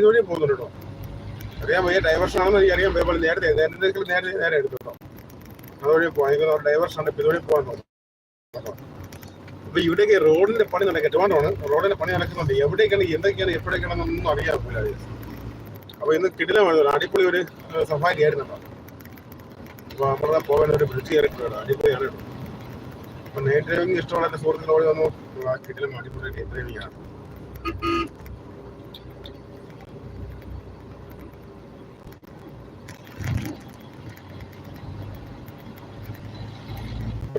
ഇതുവഴി പോകുന്നുണ്ട്? കേട്ടോ അറിയാൻ വയ്യ ഡൈവർഷൻ ആണെന്ന് എനിക്ക് അറിയാൻ പോയപ്പോൾ നേരത്തെ നേരത്തെ നേരെ നേരെ എടുത്തു കേട്ടോ. അതുവഴി പോകാൻ ഡൈവർഷൻ ആണ്. ഇതുവഴി പോകാൻ അപ്പൊ ഇവിടേക്ക് റോഡിന്റെ പണി നടക്കുക. ട്രിവാൻഡ്രമാണ് റോഡിന്റെ പണി നടക്കുന്നുണ്ട്. എവിടേക്കാണ് എന്തൊക്കെയാണ് എപ്പോഴേക്കാണെന്നൊന്നും അറിയാൻ പോയില്ല അപ്പൊ ഇന്ന് കിടിലമാണ് അടിപൊളി ഒരു സഫാരി ആയിരുന്നു അപ്പൊ നമ്മുടെ പോകാൻ ഒരു ബ്രിഡ്ജ് കയറിയിട്ടുണ്ട് അടിപൊളിയാണ് കേട്ടോ. അപ്പൊ നൈറ്റ് ഡ്രൈവിംഗ് ഇഷ്ടമുള്ള എന്റെ സുഹൃത്തുക്കളോട് വന്നു. കിടിലം അടിപൊളി ഡ്രൈവിംഗ് ആണ്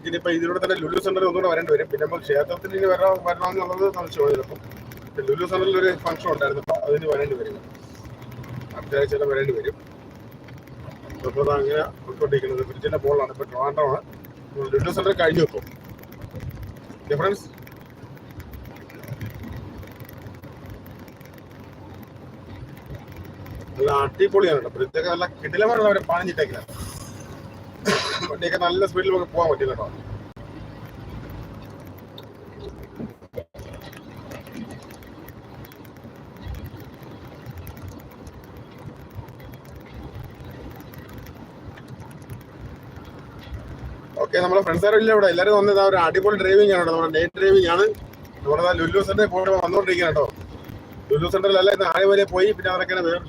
ഇനിയിപ്പോ ഇതിലൂടെ തന്നെ ലുലു സെന്ററിൽ ഒന്നുകൂടെ വരേണ്ടി വരും. പിന്നെ നമുക്ക് ക്ഷേത്രത്തിൽ ഇനി വരാൻ വരണമെന്നുള്ളത് നമ്മൾ ചിലപ്പം ലുലു സെന്ററിൽ ഒരു ഫംഗ്ഷൻ ഉണ്ടായിരുന്നു. അപ്പോൾ അതിന് വരേണ്ടി വരും. അത്യാവശ്യം വരേണ്ടി വരും. അപ്പോൾ അത് അങ്ങനെ ഉൾക്കൊണ്ടിരിക്കുന്നത് ബ്രിഡ്ജിന്റെ ബോളാണ് ഇപ്പോൾ ട്രിവാൻഡ്രമാണ് ലുലു സെന്റർ കഴിഞ്ഞു വെക്കും ഡിഫറൻസ് നല്ല അടിപൊളിയാണ് കേട്ടോ. ബ്രിഡ്ജൊക്കെ നല്ല കിടിലമാരുള്ളവരെ അവരെ പണിഞ്ഞിട്ടേക്കുന്നത് വണ്ടിയൊക്കെ നല്ല സ്പീഡിൽ നമുക്ക് പോകാൻ പറ്റില്ല കേട്ടോ. ഓക്കെ നമ്മുടെ ഫ്രണ്ട്സ് ആരും ഇല്ല ഇവിടെ. എല്ലാവരും വന്നത് ഒരു അടിപൊളി ഡ്രൈവിംഗ് ആണ് നമ്മുടെ നൈറ്റ് ഡ്രൈവിംഗ് ആണ്. നമ്മുടെ ലുല്ലു സെന്ററിൽ പോയിട്ട് വന്നുകൊണ്ടിരിക്കുകയാണ് കേട്ടോ. ലുലു സെന്ററിലല്ല ഇന്ന് ആഴവരെ പോയി. പിന്നെ അവരൊക്കെ വേറെ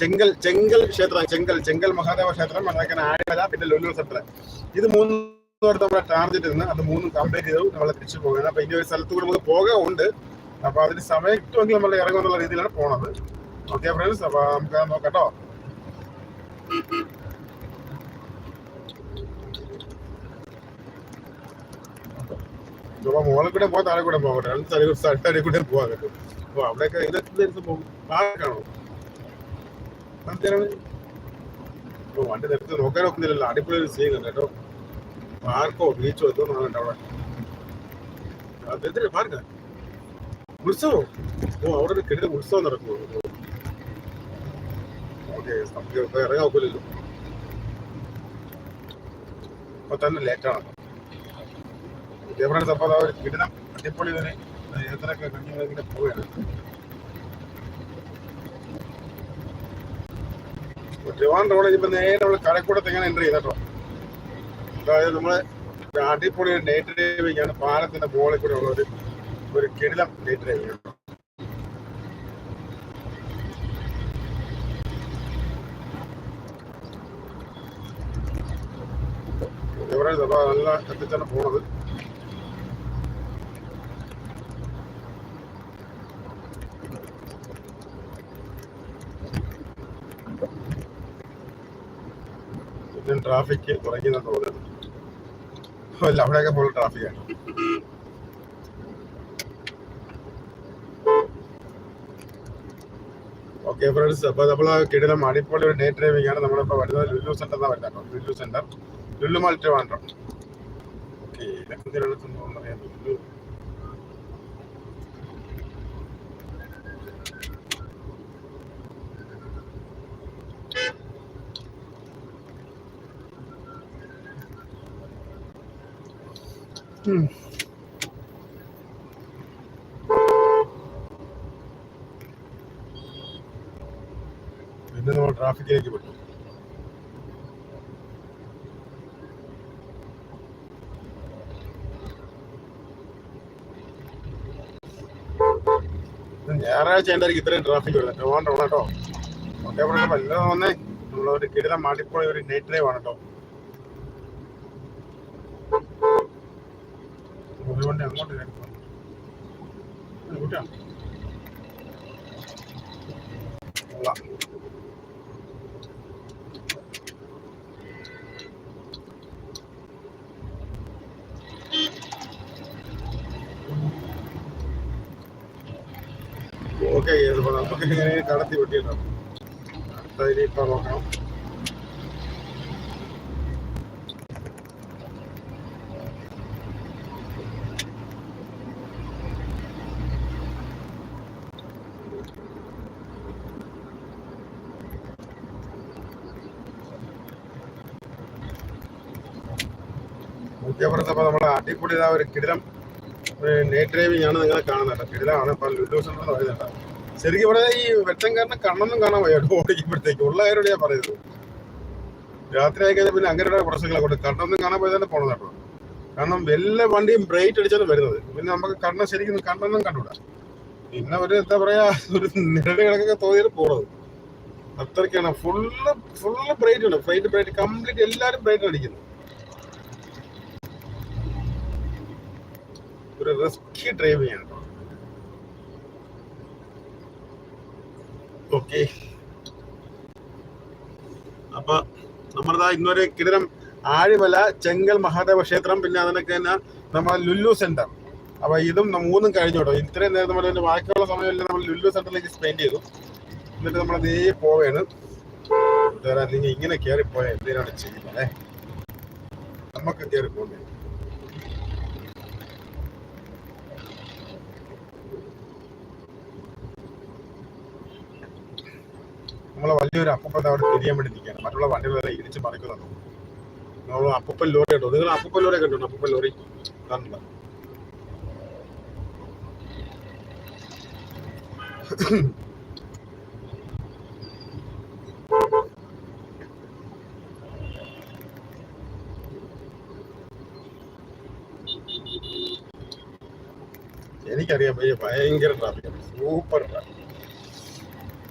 ചെങ്കൽ ചെങ്കൽ ക്ഷേത്രം ചെങ്കൽ ചെങ്കൽ മഹാദേവ ക്ഷേത്രം അതൊക്കെ ആഴവര പിന്നെ ലുലു സെന്റർ ഇത് മൂന്ന് നമ്മുടെ ടാർഗറ്റ് ഇരുന്ന് അത് മൂന്നും കംപ്ലീറ്റ് ചെയ്തു. നമ്മൾ തിരിച്ചു പോകുന്നത് അപ്പൊ ഇനി ഒരു സ്ഥലത്ത് കൂടെ നമുക്ക് പോകാറുണ്ട് അപ്പൊ അതിന് സമയം കിട്ടുമെങ്കിൽ നമ്മൾ ഇറങ്ങുമെന്നുള്ള രീതിയിലാണ് പോണത്. ഓക്കെ ഫ്രണ്ട്സ് അപ്പൊ നമുക്ക് നോക്കട്ടോ അപ്പൊ മുകളിൽ കൂടെ പോകാൻ താഴെ കൂടെ പോകട്ടെ സ്ഥലം സ്ഥലത്തടി കൂടെ പോകാൻ കിട്ടും. അപ്പൊ അവിടെയൊക്കെ ഇതൊക്കെ പോകും താഴെ എന്തിനാണ് ഓ വണ്ടി നിർത്തി നോക്കാൻ ഒക്കുന്നില്ലല്ലോ അടിപൊളി ഒരു സീൻ കേട്ടോ. പാർക്കോ ബീച്ചോ എന്തോ ഉണ്ട് അവിടെ. അതെന്തിനാ പാർക്ക ഉത്സവം? ഓ അവിടെ ഒരു കിടന്ന ഉത്സവം നടക്കുമോ ഓക്കെ നമുക്ക് ഇപ്പൊ ഇറങ്ങാൻ ഒക്കില്ലല്ലോ. അപ്പൊ തന്നെ ലേറ്റാണ് ഫ്രണ്ട്സ് അപ്പോൾ ഒരു കിടനം അടിപൊളി ഒരു യാത്രയൊക്കെ കഴിഞ്ഞ് പോവുകയാണ്. ട്രിവാൻഡ്രം റോഡ് ഇപ്പൊ നേരെ നമ്മൾ കടക്കൂടത്ത് എങ്ങനെ എന്റർ ചെയ്തോ അതായത് നമ്മൾ അടിപൊളി ഒരു നൈറ്റ് ഡ്രൈവിംഗ് ആണ് പാലത്തിന്റെ മുകളിൽ കൂടെ ഉള്ള ഒരു ഒരു കിടിലം നൈറ്റ് ഡ്രൈവിംഗ് ആണ് ഇവിടെ അപ്പൊ നല്ല എത്തിച്ചാണ് പോണത് പിന്നെ ട്രാഫിക് കുറയ്ക്കുന്ന തോന്നുന്നു അല്ല അവിടെയൊക്കെ ഫുൾ ട്രാഫിക്കാണ് ഓക്കെ ഫ്രണ്ട്സ് അപ്പോൾ നമ്മൾ കിടിലം അടിപൊളി ഒരു ഡേ ഡ്രൈവിംഗ് ആണ്. നമ്മളിപ്പോ വരുന്നത് ലുലു സെന്റർ എന്നാ വരുന്നത് Lulu centre Lulu mall Trivandrum okay ഇതൊക്കെ അറിയാൻ ലുലു പിന്നെ നമ്മൾ ട്രാഫിക്കിലേക്ക് പെട്ടു ഞായറാഴ്ച എന്തായിരിക്കും ഇത്രയും ട്രാഫിക് വരുന്നത് ട്രിവാൻഡ്രം കേട്ടോ ഓക്കെ വല്ലതും വന്നേ. നമ്മളൊരു കിടിലം മാട്ടിപ്പോയ ഒരു നൈറ്റ് ഡ്രൈവ് ആണ് കേട്ടോ വണ്ടി അങ്ങോട്ട് കയറി പോകുന്നു. കൊള്ളാം. ഓക്കെ നമുക്ക് ഇങ്ങനെ കടത്തി വിട്ടിട്ടോ അടുത്ത ഇനിയിപ്പോ നോക്കണം മുഖ്യപ്രദ നമ്മുടെ അടിപൊളി ഇതാ ഒരു കിടിലം നൈറ്റ് ഡ്രൈവിംഗ് ആണ് നിങ്ങളെ കാണുന്നത് കിടിലാണ് ഇപ്പം ലുലു സെന്റർ എന്ന് പറയുന്നത് ശരിക്കും ഇവിടെ ഈ വെട്ടംകാരനെ കണ്ണൊന്നും കാണാൻ വയ്യ ഓടിക്കുമ്പോഴത്തേക്ക്. ഉള്ള കാര്യമാണ് ഞാൻ പറയുന്നത്. രാത്രി ആയി കഴിഞ്ഞാൽ പിന്നെ അങ്ങനെയുള്ള പ്രശ്നങ്ങളെ കൊണ്ട് കണ്ണൊന്നും കാണാൻ പോയതന്നെ തന്നെ പോകണം കേട്ടോ. കാരണം എല്ലാ വണ്ടിയും ബ്രേറ്റ് അടിച്ചാണ് വരുന്നത്. പിന്നെ നമുക്ക് കണ്ണ ശരിക്കും കണ്ണൊന്നും കണ്ടുകൂടാ പിന്നെ ഒരു എന്താ പറയാ ഒരു നിരട് കിടക്കൊക്കെ തോന്നിയത് പോണത്. അത്രയ്ക്കാണ്. ഫുള്ള് ഫുള്ള് ബ്രേറ്റ് ഉണ്ട് ബ്രൈറ്റ് ബ്രേറ്റ് കംപ്ലീറ്റ് എല്ലാവരും ബ്രേറ്റ് അടിക്കുന്നു. ഒരു റിസ്കി ഡ്രൈവിംഗ് ആണ് ഓക്കെ അപ്പൊ നമ്മളതാ ഇന്നൊരു കിടരം ആഴിമല ചെങ്കൽ മഹാദേവ ക്ഷേത്രം പിന്നെ അതിനൊക്കെ തന്നെ നമ്മൾ ലുല്ലു സെന്റർ അപ്പൊ ഇതും മൂന്നും കഴിഞ്ഞു കേട്ടോ. ഇത്രയും നേരം ഇതിന്റെ ബാക്കിയുള്ള സമയമില്ല നമ്മൾ ലുല്ലു സെന്ററിലേക്ക് സ്പെൻഡ് ചെയ്തു. എന്നിട്ട് നമ്മൾ അതേ പോവുകയാണ് നിങ്ങൾ ഇങ്ങനെ കയറി പോയാൽ എന്തിനാണ് ചെയ്യുന്നത്? നമുക്ക് കയറി പോകുന്നത് നമ്മളെ വലിയൊരു അപ്പുപ്പത്തെ അവിടെ തിരിയാൻ വേണ്ടി നിൽക്കുകയാണ്. മറ്റുള്ള വണ്ടികളെല്ലാം ഇടിച്ച് മറിക്കുന്നത്. നമ്മൾ അപ്പൂപ്പൻ ലോറി കണ്ടു? നിങ്ങൾ അപ്പൂപ്പൻ ലോറി കണ്ടോ? അപ്പൂപ്പൻ ലോറി? കണ്ടില്ല എനിക്കറിയാം പയ്യ ഭയങ്കര ട്രാഫിക്കാണ് സൂപ്പർ ട്രാഫിക്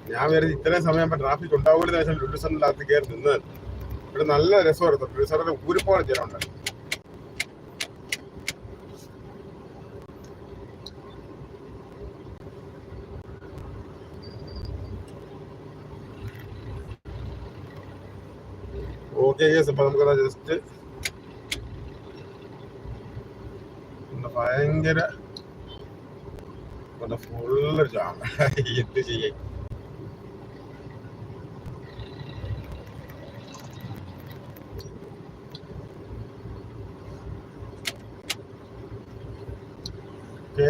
ഞാൻ വേറെ ഇത്രയും സമയം ട്രാഫിക് ഉണ്ടാവുകയെന്ന് വെച്ചാൽ ലുലു അകത്ത് കയറി നിന്നത്. ഇവിടെ നല്ല രസമായിരുന്നു ലുലു സെന്ററിൽ ഒരുപാട് ജനമുണ്ട് ഓക്കെ യെസ് അപ്പൊ നമുക്കതാ ജസ്റ്റ് ഭയങ്കര ഫുള്ള് ജാം എന്ത് ചെയ്യാൻ ഓക്കെ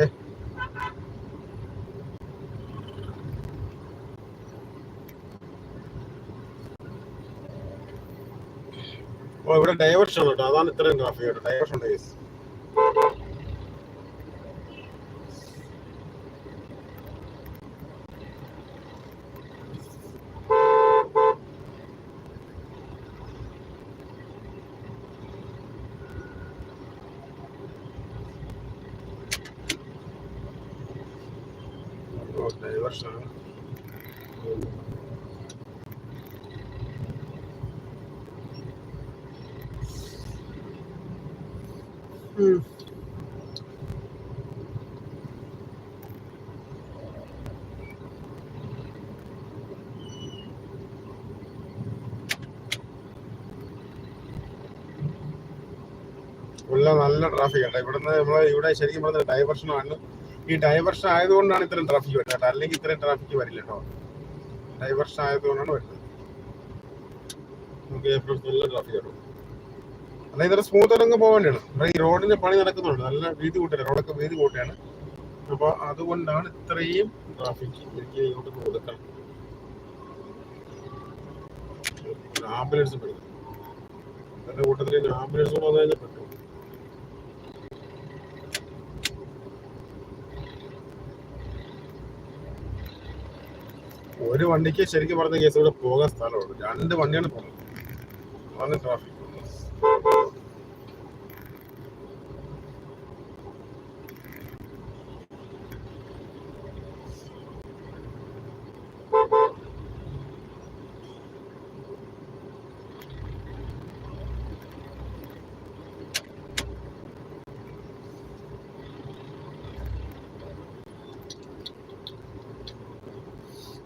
ഓ ഇവിടെ ഡൈവർഷൻ കേട്ടോ അതാണ് ഇത്രയും ട്രാഫിക് കേട്ടോ ഡൈവേർഷൻ ഉണ്ട് കേസ് ഓ ഡൈവർഷൻ ഉള്ള നല്ല ട്രാഫിക് കേട്ടോ ഇവിടുന്ന് നമ്മൾ ഇവിടെ ശരിക്കും പറഞ്ഞ ഡൈവർഷൻ ആണ്. ഈ ഡൈവർഷൻ ആയതുകൊണ്ടാണ് ഇത്രയും ട്രാഫിക് വരുന്നത് കേട്ടോ. അല്ലെങ്കിൽ ഇത്രയും ട്രാഫിക് വരില്ല കേട്ടോ. ഡൈവർഷൻ ആയതുകൊണ്ടാണ് വരുന്നത്. നമുക്ക് ഏപ്രിൽ നല്ല ട്രാഫിക് കേട്ടോ. അല്ല ഇതൊരു സ്മൂത്ത് ആയിട്ട് പോകേണ്ടതാണ് ഈ റോഡിന് പണി നടക്കുന്നുണ്ട്. നല്ല വീതി കൂട്ടുക റോഡൊക്കെ വീതി കൂട്ടുകയാണ് അപ്പൊ അതുകൊണ്ടാണ് ഇത്രയും ട്രാഫിക് എനിക്ക് ഇങ്ങോട്ട് കൊടുക്കണം ആംബുലൻസ് പെടുന്നത് എന്റെ കൂട്ടത്തിൽ ആംബുലൻസ് കൂടെ പെട്ടു ഒരു വണ്ടിക്ക് ശരിക്കും പറഞ്ഞ കേസ് ഇവിടെ പോകാൻ സ്ഥലമുള്ളൂ രണ്ട് വണ്ടിയാണ് പോകുന്നത് അതാണ് ട്രാഫിക്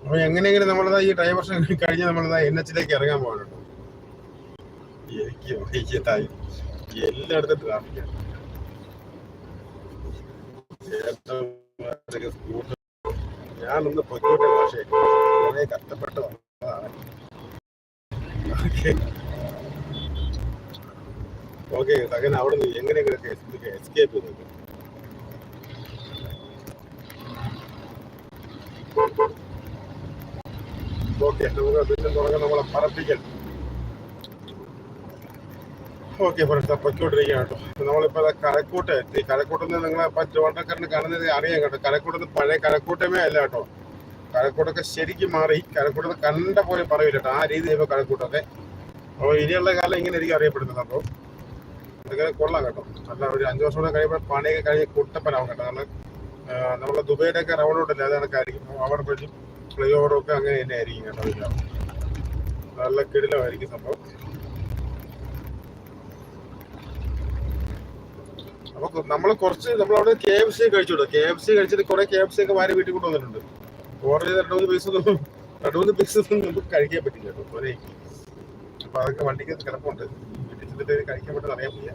അപ്പൊ എങ്ങനെയെങ്കിലും നമ്മളതാ ഈ ഡ്രൈവർ കഴിഞ്ഞ് നമ്മളതാ എൻ എച്ചിലേക്ക് ഇറങ്ങാൻ പോകാനുണ്ട്? എനിക്ക് വൈകിട്ടായി എല്ലായിടത്തും സ്കൂട്ടർ ഞാനൊന്ന് പൊയ്ക്കോട്ടെ പക്ഷേ കുറെ കഷ്ടപ്പെട്ട് ഓക്കെ ഓക്കെ അവിടെ നിന്ന് എങ്ങനെയെങ്കിലും എസ്കേപ്പ് ചെയ്തു ഓക്കെ നമുക്ക് പിന്നെ തുടങ്ങാം നമ്മളെ പറപ്പിക്കൽ ഓക്കെ ഫ്രണ്ട്സ് പൊയ്ക്കൊണ്ടിരിക്കുകയാണ് കേട്ടോ. നമ്മളിപ്പോൾ കരക്കൂട്ട് ഈ കരക്കൂട്ടിൽ നിന്ന് നിങ്ങളെ പറ്റുവണ്ടക്കാരന് കാണുന്നത് അറിയാം കേട്ടോ. കരക്കൂട്ടത്ത് പഴയ കരക്കൂട്ടമേ അല്ല കേട്ടോ. കരക്കൂട്ടൊക്കെ ശരിക്കും മാറി. കരക്കൂട്ടം കണ്ട പോലെ പറയില്ല കേട്ടോ. ആ രീതിയിൽ ഇപ്പോൾ കരക്കൂട്ടൊക്കെ അപ്പോൾ ഇനിയുള്ള കാലം ഇങ്ങനെ എനിക്ക് അറിയപ്പെടുന്നത് അപ്പോൾ ഇതൊക്കെ കൊള്ളാം കേട്ടോ. അല്ല ഒരു അഞ്ച് വർഷം കൂടെ കഴിയുമ്പോൾ പണിയൊക്കെ കഴിഞ്ഞ് കുട്ടപ്പനാവും കേട്ടോ. കാരണം നമ്മളെ ദുബൈയുടെ ഒക്കെ റൗണ്ടോട്ടല്ലേ അത് കണക്കായിരിക്കും അവിടെ കഴിഞ്ഞ് ഫ്ലൈ ഒക്കെ അങ്ങനെ തന്നെ ആയിരിക്കും കേട്ടോ ഇതിനകത്ത്. നല്ല കിടിലമായിരിക്കും സംഭവം. അപ്പൊ നമ്മൾ കുറച്ച് നമ്മൾ അവിടെ കെ എഫ് സി കഴിച്ചു കെ എഫ് സി കഴിച്ചിട്ട് കുറെ കെ എഫ് സി ഒക്കെ വാരി വീട്ടിൽ കൊണ്ടുവന്നിട്ടുണ്ട്. ഓർഡർ ചെയ്ത് രണ്ട് മൂന്ന് പീസ് രണ്ട് മൂന്ന് പീസ് നമുക്ക് കഴിക്കാൻ പറ്റില്ല കേട്ടോ. ഒരേ അപ്പൊ അതൊക്കെ വണ്ടിക്ക് കിടപ്പുണ്ട് വീട്ടിൽ ചെന്നിട്ട് കഴിക്കാൻ പറ്റുന്ന അറിയാൻ വയ്യ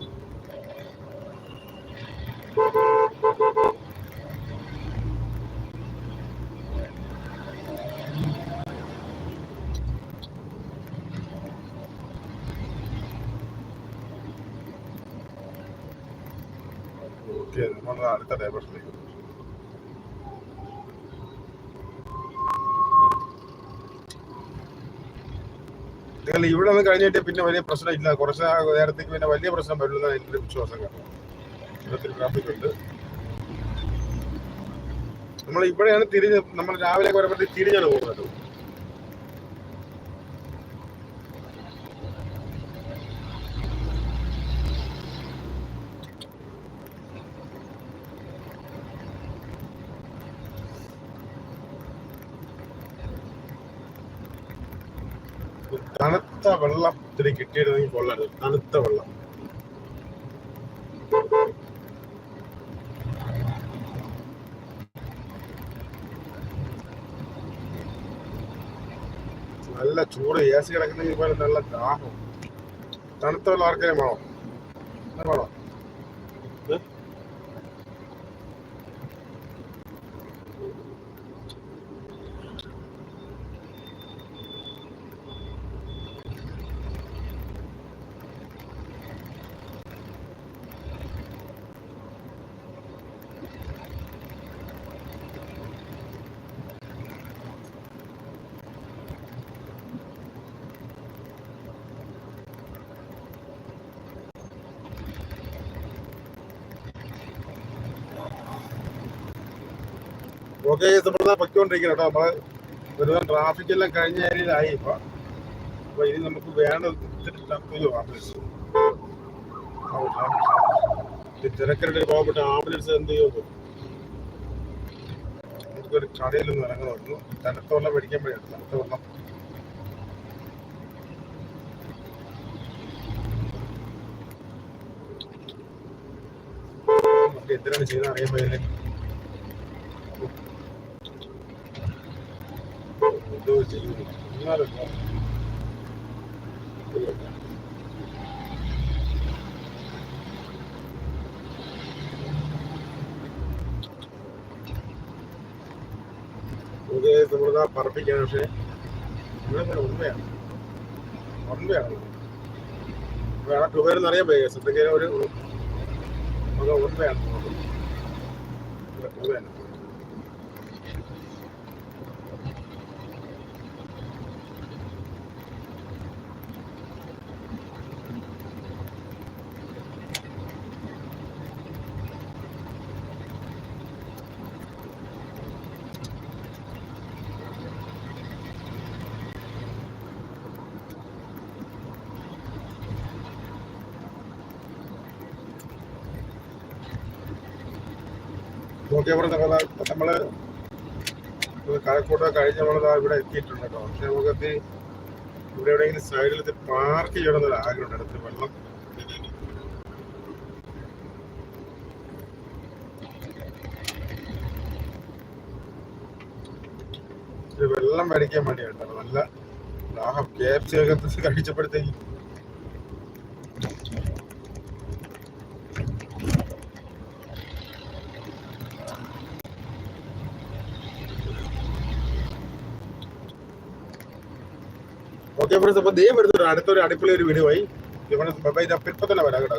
ഓക്കെ നമ്മൾ അടുത്ത ഡൈവേഴ്സിലേക്ക് നിങ്ങൾ ഇവിടെ നിന്ന് കഴിഞ്ഞിട്ട് പിന്നെ വലിയ പ്രശ്നം ഇല്ല കുറച്ച് നേരത്തേക്ക് പിന്നെ വലിയ പ്രശ്നം വരില്ല എന്റെ ഒരു വിശ്വാസം കാരണം ഉണ്ട്. നമ്മൾ ഇവിടെയാണ് തിരിഞ്ഞ് നമ്മൾ രാവിലെ വരുമ്പോഴത്തേക്ക് തിരിഞ്ഞാണ് പോകുന്നത്. തണുത്ത വെള്ളം ഇത്തിരി കിട്ടിയിരുന്നെങ്കിൽ കൊള്ളരുത് തണുത്ത വെള്ളം. നല്ല ചൂട്. എ സി കിടക്കുന്നെങ്കിൽ പോലെ നല്ല ദാഹം. തണുത്ത വെള്ളം ആർക്കെങ്കിലും വേണോ? വേണോ? ഓക്കെ നമ്മളതാ പൊയ്ക്കൊണ്ടിരിക്കണം കേട്ടോ. നമ്മൾ ഒരുപാട് ട്രാഫിക് എല്ലാം കഴിഞ്ഞ ഏരിയയിലായി ഇപ്പൊ. അപ്പൊ ഇനി നമുക്ക് വേണ്ട തിരക്കരുടെ പോകപ്പെട്ട ആംബുലൻസ് എന്ത് ചെയ്യുന്നു? നമുക്കൊരു കടയിൽ നിന്ന് ഇറങ്ങണമായിരുന്നു തണുത്ത വെള്ളം മേടിക്കുമ്പോഴാണ് തണുത്ത വെള്ളം എന്തിനാണ് ചെയ്യുന്നത് അറിയാൻ പറ്റില്ലേ എന്തോ ചെയ്യുന്നു എന്നാലും ഇത് നമ്മളിതാ പറപ്പിക്കാൻ പക്ഷേ ഇവിടെ ഉണ്മയാണ് ഉണ്മയാണ് വേറെ ടൂബേരെന്ന് അറിയാൻ പോയി ശ്രദ്ധിക്കാൻ ഒരു ഉണ്മയാണ് ഉണ്മയാണ് നോക്കിയപ്പുറത്തെ കഥ നമ്മൾ കഴക്കൂട്ട കഴിഞ്ഞ നമ്മളത് ഇവിടെ എത്തിയിട്ടുണ്ട് കേട്ടോ. നമുക്ക് എത്തി ഇവിടെ എവിടെയെങ്കിലും സൈഡിൽ എത്തി പാർക്ക് ചെയ്യണമെന്നൊരു ആഗ്രഹമുണ്ട് അടുത്ത് വെള്ളം വെള്ളം മേടിക്കാൻ വേണ്ടിയാണ്. നല്ല ദാഹം. കെ എഫ് കഴിച്ചപ്പോഴത്തേക്ക് ഫ്രണ്ട്സ് അപ്പൊ ദൈവം എടുത്തിട്ട് അടുത്തൊരു അടിപൊളി ഒരു വീഡിയോ ആയി. ഇവണ് ബൈ ഇപ്പൊ തന്നെ വരാം കേട്ടോ.